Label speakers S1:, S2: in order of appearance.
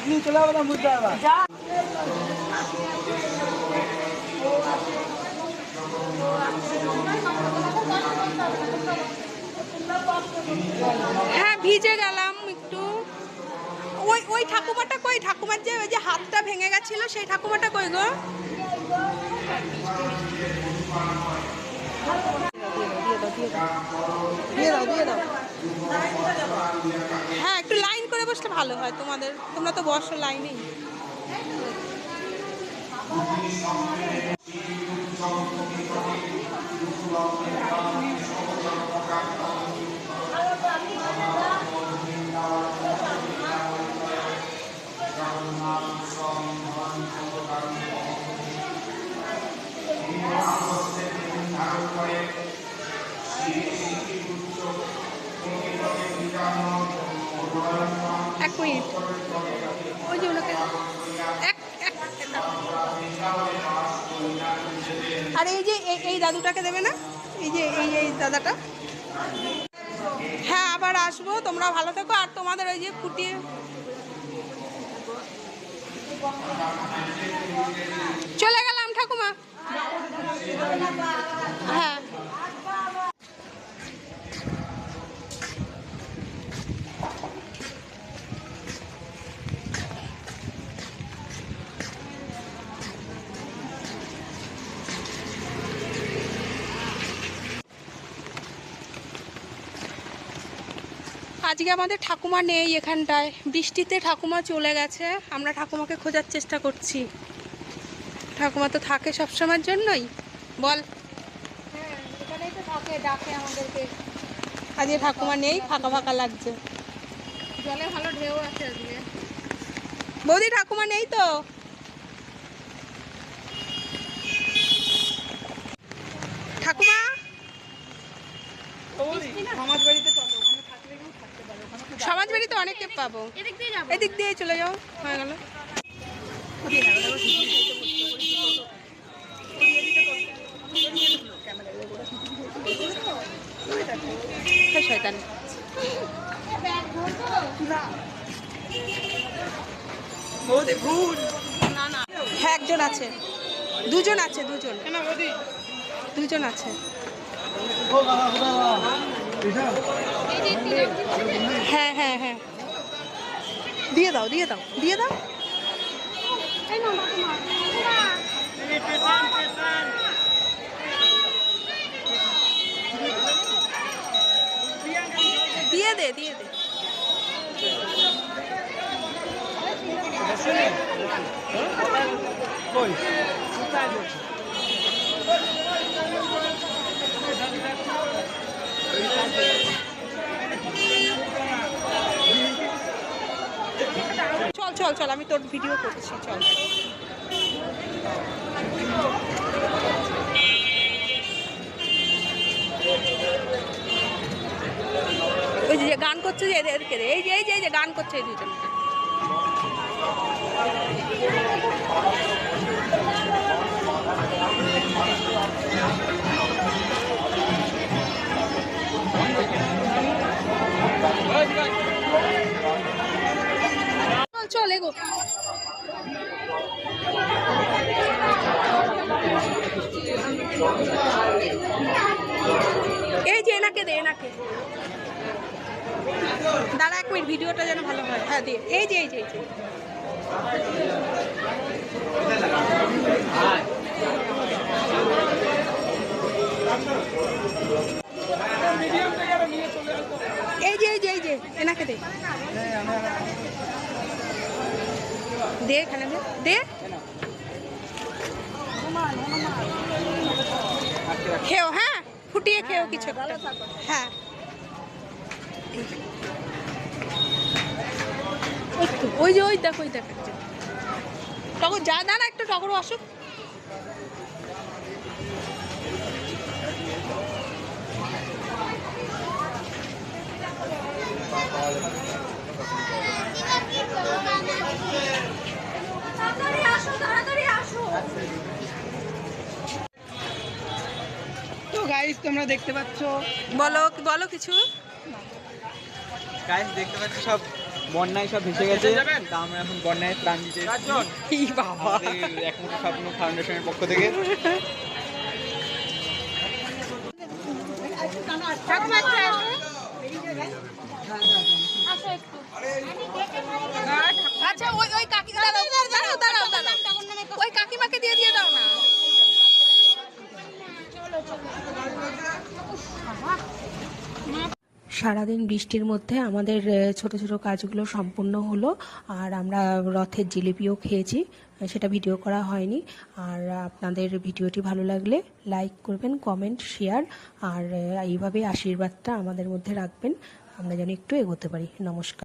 S1: আপনি চলে যাবেন না বুঝতে পারবা
S2: হ্যাঁ ভিজে গেলাম একটু। ওই ওই ঠাকুমাটা কই? ঠাকুমার যে ওই যে হাতটা ভেঙে গেছিল সেই ঠাকুমাটা কই গো? হ্যাঁ বসলে ভালো হয় তোমাদের তোমরা তো বসো লাইনেই মিনিট ওই যে ওনাকে এক এক আর এই যে এই- দাদুটাকে দেবে না? এই যে, এই এই দাদাটা। হ্যাঁ আবার আসব। তোমরা ভালো থেকো। আর তোমাদের ওই যে ফুটিয়ে চলে গেলাম ঠাকুমা। হ্যাঁ। আজকে আমাদের ঠাকুমা নেই এখানটায়। বৃষ্টিতে ঠাকুমা চলে গেছে। আমরা ঠাকুমাকে খোঁজার চেষ্টা করছি। ঠাকুমা তো থাকে সবসময়ের জন্যই। বল।
S3: হ্যাঁ এখানেই তো থাকে ডাকে আমাদেরকে।
S2: আজকে ঠাকুমা নেই ফাঁকা ফাঁকা লাগছে।
S3: জলে ভালো ঢেউ আছে আজকে।
S2: বৌদি ঠাকুমা নেই তো? ঠাকুমা?
S1: সমাজ বাড়িতে
S2: সমাজ বাড়িতে অনেককে পাবো।
S3: এদিক দিয়ে যাব।
S2: এদিক দিয়ে চলে যাও। হয়ে গেল। এই শয়তান। হ্যাঁ একজন আছে। দুজন আছে দুজন। দুজন আছে
S1: ও বাবা ও বাবা এটা
S2: হ্যাঁ হ্যাঁ হ্যাঁ দিয়ে দাও দিয়ে দাও দিয়ে দাও দিয়ে দে দিয়ে দে
S1: কই কোথায় বলছো
S2: চল চল, আমি তোর ভিডিও করছি, চল। ওই যে গান করছে যে এদেরকে এই যে এই যে এই যে গান করছে এই দুজন চল এই যে এনাকে দে, এনাকে। দাঁড়া এক মিনিট, ভিডিওটা যেন ভালো হয়। হ্যাঁ দে। এই যে এই যে এই যে। এই যে এই যে এই যে, এনাকে দে। দে এখানে দে দে। খেও হ্যাঁ? ফুটিয়ে খেও কিছু একটা। হ্যাঁ। ওই যে ওই দেখো ওই দেখাচ্ছে টগর যা দাঁড়া একটু টগর আসুক
S3: তাড়াতাড়ি আসো।
S1: তো গাইস তোমরা দেখতে পাচ্ছ?
S2: বলো বলো কিছু।
S4: গাইস দেখতে পাচ্ছি সব বন্যায় সব ভেসে গেছে। তা আমরা এখন বন্যায় দিতে
S5: এই বাবা।
S4: একমাত্র স্বপ্ন ফাউন্ডেশনের পক্ষ থেকে।
S3: ঠাকুমা একটু আসো। আসো একটু।
S5: আচ্ছা ওই ওই কাকি ওই কাকিমাকে দিয়ে দিয়ে দাও না। সারাদিন বৃষ্টির মধ্যে আমাদের ছোট ছোট কাজগুলো সম্পূর্ণ হলো। আর আমরা রথের জিলিপিও খেয়েছি সেটা ভিডিও করা হয়নি। আর আপনাদের ভিডিওটি ভালো লাগলে লাইক করবেন, কমেন্ট, শেয়ার, আর এইভাবে আশীর্বাদটা আমাদের মধ্যে রাখবেন। আমরা যেন একটু এগোতে পারি। নমস্কার।